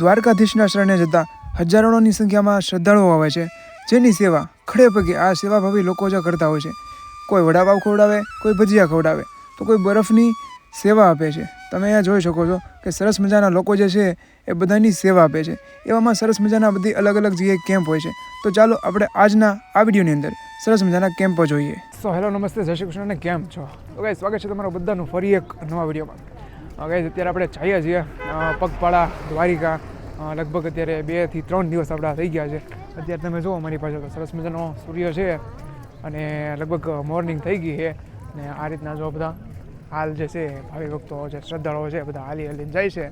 દ્વારકાધીશના શરણે જતા હજારોની સંખ્યામાં શ્રદ્ધાળુઓ આવે છે. જેની સેવા ખડે પગે આ સેવાભાવી લોકો જ કરતા હોય છે. કોઈ વડાપાવ ખવડાવે, કોઈ ભજીયા ખવડાવે, તો કોઈ બરફની સેવા આપે છે. તમે અહીંયા જોઈ શકો છો કે સરસ મજાના લોકો જે છે એ બધાની સેવા આપે છે. એવામાં સરસ મજાના બધી અલગ અલગ જગ્યાએ કેમ્પ હોય છે. તો ચાલો આપણે આજના આ વિડીયોની અંદર સરસ મજાના કેમ્પો જોઈએ. સો હેલો, નમસ્તે, જય શ્રી કૃષ્ણ અને કેમ છો? તો સ્વાગત છે તમારું બધાનું ફરી એક નવા વિડીયોમાં. ગાઈઝ અત્યારે આપણે જઈએ છીએ પગપાળા, દ્વારિકા લગભગ અત્યારે બેથી ત્રણ દિવસ આપણા થઈ ગયા છે. અત્યારે તમે જુઓ, અમારી પાસે સરસ મજાનો સૂર્ય છે અને લગભગ મોર્નિંગ થઈ ગઈ છે. અને આ રીતના જો બધા હાલ જે છે, ભાવિ ભક્તો જે શ્રદ્ધાળુઓ છે, બધા હાલી હાલીને જાય છે.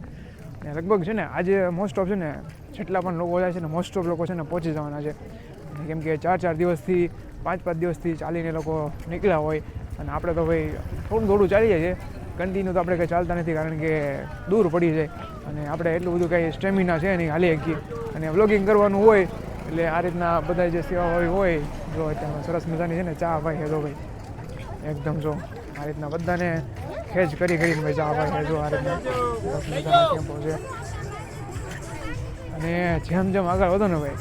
ને લગભગ છે ને, આજે મોસ્ટ ઓફ છે ને, જેટલા પણ લોકો જાય છે ને મોસ્ટ ઓફ લોકો છે ને પહોંચી જવાના છે. કેમ કે ચાર ચાર દિવસથી, પાંચ પાંચ દિવસથી ચાલીને લોકો નીકળ્યા હોય. અને આપણે તો ભાઈ થોડું થોડું ચાલીએ છીએ. કન્ટિન્યુ તો આપણે કંઈ ચાલતા નથી કારણ કે દૂર પડી જાય અને આપણે એટલું બધું કંઈ સ્ટેમિના છે નહીં હાલી શકીએ અને વ્લોગિંગ કરવાનું હોય એટલે આ રીતના બધા જે સેવા હોય, જો અત્યારમાં સરસ મજાની છે ને ચા ભાઈ હેદો ભાઈ. એકદમ જો આ રીતના બધાને ખેંચ કરી કરીને ભાઈ ચા ભાઈ હેજો આ રીતના. સરસ મજાના કેમ્પો છે. અને જેમ જેમ આગળ વધો ને ભાઈ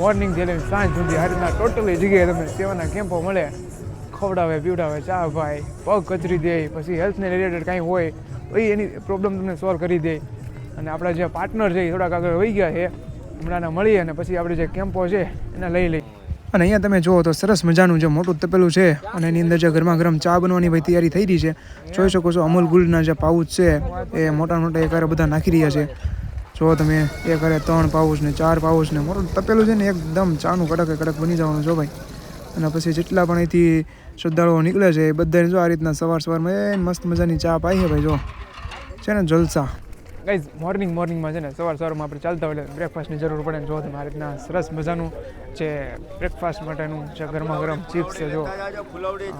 મોર્નિંગથી લઈને સાંજ સુધી આ રીતના ટોટલી જગ્યાએ તમને સેવાના કેમ્પો મળે. ખવડાવે, પીવડાવે, ચા ભાઈ પગ કચરી દે, પછી હેલ્થને રિલેટેડ કાંઈ હોય તો એ એની પ્રોબ્લેમ તમને સોલ્વ કરી દે. અને આપણા જે પાર્ટનર છે એ થોડાક આગળ વહી ગયા છે હમણાં મળીએ અને પછી આપણે જે કેમ્પો છે એને લઈ લઈએ. અને અહીંયા તમે જુઓ તો સરસ મજાનું જે મોટું તપેલું છે અને એની અંદર જે ગરમા ગરમ ચા બનવાની ભાઈ તૈયારી થઈ રહી છે. જોઈ શકો છો અમૂલ ગુલ્ડના જે પાઉચ છે, એ મોટા મોટા એકારે બધા નાખી રહ્યા છે. જો તમે, એકારે ત્રણ પાઉચ ને ચાર પાઉચ ને મોટું તપેલું છે ને એકદમ ચાનું કડક કડક બની જવાનું જો ભાઈ. અને પછી જેટલા પણ અહીંથી શ્રદ્ધાળુઓ નીકળે છે એ બધાને જો આ રીતના સવાર સવારમાં મસ્ત મજાની ચા પાઈ છે ભાઈ જો. છે ને જલસા. ગાઈઝ મોર્નિંગ મોર્નિંગમાં છે ને સવાર સવારમાં આપણે ચાલતા હોય બ્રેકફાસ્ટની જરૂર પડે જો તમે આ રીતના સરસ મજાનું જે બ્રેકફાસ્ટ માટેનું જે ગરમા ગરમ ચિપ્સ છે જો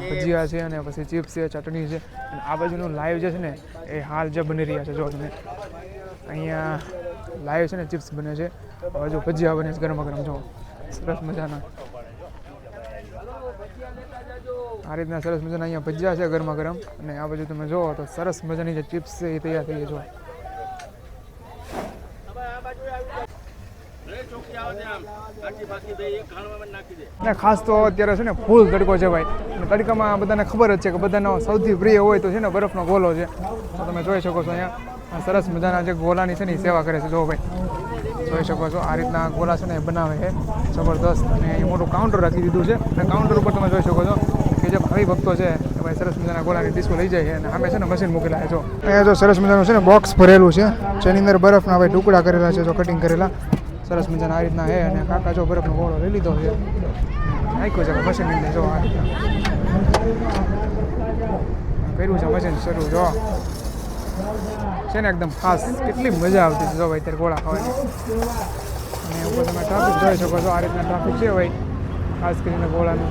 ભજીયા છે અને પછી ચિપ્સ છે, ચટણી છે, અને આ બાજુનું લાઈવ જે છે ને એ હાલ જે બની રહ્યા છે જો તમે. અહીંયા લાઈવ છે ને ચિપ્સ બને છે આ બાજુ ભજીયા બને છે ગરમા ગરમ જો, સરસ મજાના. આ રીતના સરસ મજાના અહીંયા ભજીયા છે ગરમા ગરમ. અને આ બાજુ તમે જુઓ તો સરસ મજાની જે ચિપ્સ છે એ તૈયાર થઈ ને ખાસ તો અત્યારે છે ને ફૂલ તડકો છે ભાઈ. અને તડકામાં બધાને ખબર જ છે કે બધાનો સૌથી પ્રિય હોય તો છે ને બરફનો ગોલો છે. તો તમે જોઈ શકો છો અહીંયા. સરસ મજાના જે ગોલાની છે ને એ સેવા કરે છે. જો ભાઈ. જોઈ શકો છો આ રીતના ગોલા છે ને એ બનાવે છે. જબરદસ્ત. અને અહીં મોટું કાઉન્ટર રાખી દીધું છે. અને કાઉન્ટર ઉપર તમે જોઈ શકો છો કે જે ભાઈ ભક્તો છે એ ભાઈ સરસ મજાના ગોલાની ડીશો લઈ જાય છે અને સામે છે ને મશીન મૂકેલા છે જો. અહીંયા જો સરસ મજાનું છે ને બોક્સ ભરેલું છે. જેની અંદર બરફના ભાઈ ટુકડા કરેલા છે જો કટિંગ કરેલા. સરસ મજાના આ રીતના છે અને કાકા જો બરફનો ગોળો લઈ લીધો છે. નાખ્યો છે મશીન જો આ કર્યું છે મશીન શરૂ જો. છે ને એકદમ ખાસ કેટલી મજા આવતી છે જો ભાઈ અત્યારે ગોળા ખાવાની. અને ઉપર તમે ટ્રાફિક જોઈ શકો છો આ રીતના ટ્રાફિક છે ભાઈ ખાસ કરીને ગોળાનું.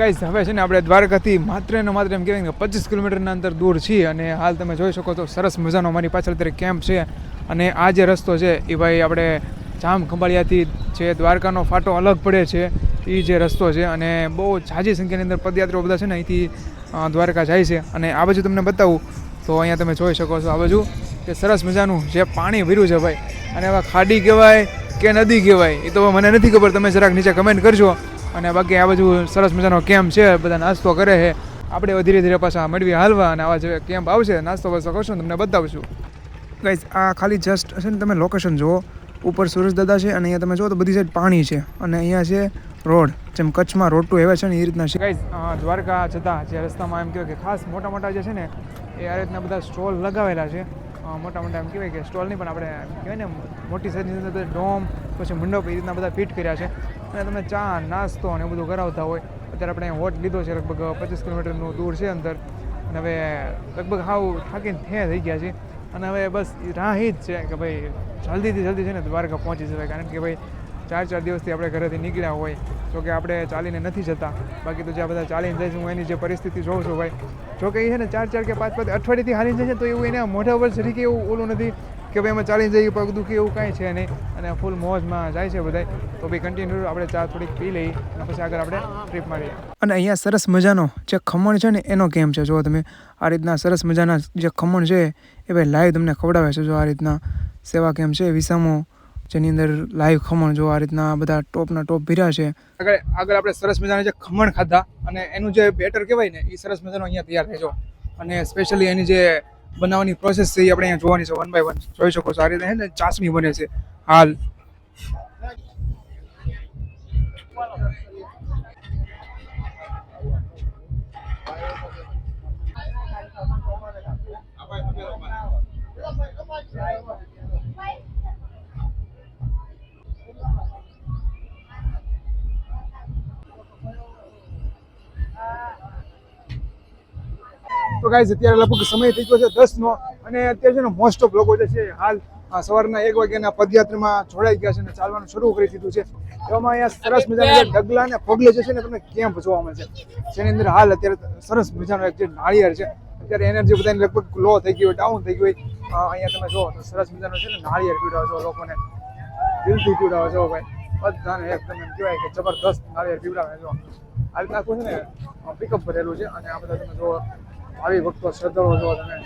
ગાઈસ, હવે છે ને આપણે દ્વારકાથી માત્ર ને માત્ર એમ કહેવાય કે પચીસ કિલોમીટરના અંતર દૂર છીએ અને હાલ તમે જોઈ શકો તો સરસ મજાનો મારી પાછળ અત્યારે કેમ્પ છે અને આ જે રસ્તો છે એ ભાઈ આપણે જામ ખંભાળિયાથી જે દ્વારકાનો ફાટો અલગ પડે છે, એ જે રસ્તો છે અને બહુ ઝાઝી સંખ્યાની અંદર પદયાત્રીઓ બધા છે ને અહીંથી દ્વારકા જાય છે અને આ બાજુ તમને બતાવું તો અહીંયા તમે જોઈ શકો છો આ બાજુ કે સરસ મજાનું જે પાણી ભર્યું છે ભાઈ અને એવા ખાડી કહેવાય કે નદી કહેવાય એ તો મને નથી ખબર, તમે જરાક નીચે કમેન્ટ કરજો. અને બાકી આ બાજુ સરસ મજાનો કેમ્પ છે, બધા નાસ્તો કરે છે. આપણે ધીરે ધીરે પાછા મેળવી હાલવા અને આવા જે કેમ્પ આવશે. નાસ્તો વાસ્તો કરશું તમને બતાવશું. ગાઈઝ આ ખાલી જસ્ટ છે ને તમે લોકેશન જુઓ. ઉપર દાદા છે અને અહીંયા તમે જુઓ તો બધી સાઈડ પાણી છે. અને અહીંયા છે રોડ. જેમ કચ્છમાં રોડ ટુ એવા છે ને એ રીતના છે. ગાઈઝ દ્વારકા જતા જે રસ્તામાં એમ કહેવાય કે ખાસ મોટા મોટા જે છે ને એ આ રીતના બધા સ્ટોલ લગાવેલા છે. મોટા મોટા એમ કહેવાય કે સ્ટોલ નહીં પણ આપણે કહેવાય ને મોટી સાઈઝની અંદર ડોમ, પછી મંડપ એ રીતના બધા ફિટ કર્યા છે. અને તમે ચા, નાસ્તો અને એવું બધું કરાવતા હોય, અત્યારે આપણે હોટ લીધો છે લગભગ પચીસ કિલોમીટરનું દૂર છે અંદર. અને હવે લગભગ હાવ થાકીને થયા થઈ ગયા છે. અને હવે બસ રાહ જ છે કે ભાઈ જલ્દીથી જલ્દી છે ને દ્વારકા પહોંચી જવાય. કારણ કે ભાઈ ચાર ચાર દિવસથી આપણે ઘરેથી નીકળ્યા હોય, જો કે આપણે ચાલીને નથી જતા. બાકી તો જે બધા ચાલીને જઈશું હું એની જે પરિસ્થિતિ જોઉં છું ભાઈ. જો કે એ છે ને ચાર ચાર કે પાંચ પાંચ અઠવાડિયેથી હાલી જાય છે, તો એવું એના મોઢા ઉપર સરીકે એવું ઓલું નથી. કે ભાઈ અમે ચાલીને જઈએ પગ દુખી એવું કાંઈ છે નહીં. અને ફૂલ મોજમાં જાય છે બધા તો ભાઈ કન્ટિન્યુ આપણે ચા થોડીક પી લઈએ. અને પછી આગળ આપણે ટ્રીપ મારીએ અને અહીંયા સરસ મજાનો જે ખમણ છે ને એનો કેમ છે? જો તમે આ રીતના સરસ મજાના જે ખમણ છે એ ભાઈ લાઈવ તમને ખવડાવે છે. જો આ રીતના સેવા કેમ છે? વિસામો જેની અંદર લાઈવ ખમણ જો આ રીતના બધા ટોપના ટોપ ભીરા છે. આગળ આગળ આપણે સરસ મજાના જે ખમણ ખાધા. અને એનું જે બેટર કહેવાય ને એ સરસ મજાનો અહીંયા તૈયાર થાય છે અને સ્પેશિયલી એની જે બનાવવાની પ્રોસેસ છે એ આપણે અહીંયા જોવાની છે વન બાય વન જોઈ શકો આ રીતે ને, ચાસણી બને છે. હાલ. તો ગાઈઝ અત્યારે લગભગ સમય થઈ ગયો છે દસનો અને અત્યારે છે ને મોસ્ટ ઓફ લોકો જે છે હાલ સવારના એક વાગ્યાના પદયાત્રામાં જોડાઈ ગયા છે અને ચાલવાનું શરૂ કરી દીધું છે. એવામાં અહીંયા સરસ મજાના જે ડગલા અને પગલે જે છે ને તમને કેમ્પ જોવા મળે છે. જેની અંદર હાલ અત્યારે સરસ મજાનો એક જે નાળિયેર છે, અત્યારે એનર્જી બધાની લગભગ લો થઈ ગઈ હોય ડાઉન થઈ ગઈ હોય. અહીંયા તમે જો તો સરસ મજાનો છે ને નાળિયેર પીવડાવો છો લોકોને. દિલથી પીવડાવો છો ભાઈ. બધાને એકદમ એમ કહેવાય કે જબરદસ્ત નાળિયેર પીવડાવે છો. આ રીતના આખું છે ને પિકઅપ ભરેલું છે અને આ બધા તમે જો આવી ભક્તો શ્રદ્ધાળુઓ જો તમે.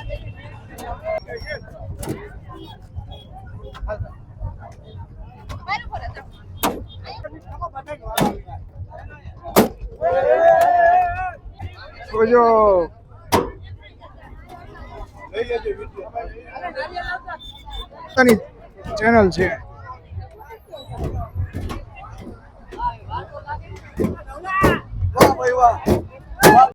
જો પોતાની ચેનલ છે. વાહ ભાઈ વાહ.